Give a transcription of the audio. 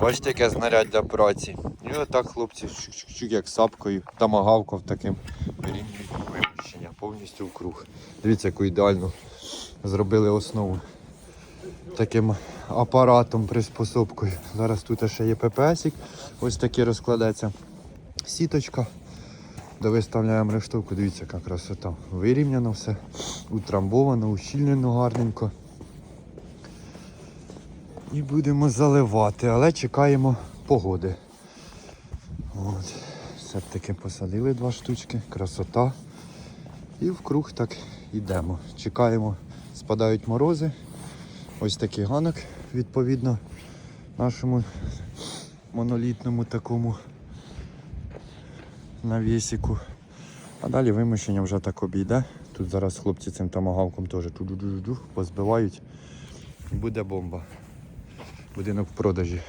Бачите, яке знаряддя праці. І отак хлопці як сапкою, тамагавков таким вирівнюють виміщення повністю в круг. Дивіться, яку ідеально зробили основу таким апаратом, приспособкою. Зараз тут ще є ППСик, ось такий розкладеться. Сіточка. Де виставляємо рештовку, дивіться, яка красота. Вирівняно все, утрамбовано, ущільнено гарненько. І будемо заливати, але чекаємо погоди. От. Все-таки посадили два штучки, красота. І вкруг так йдемо. Чекаємо, спадають морози. Ось такий ганок, відповідно, нашому монолітному такому навісіку. А далі вимощення вже так обійде. Тут зараз хлопці цим тамагавком теж позбивають. Буде бомба. Будинок в продажі.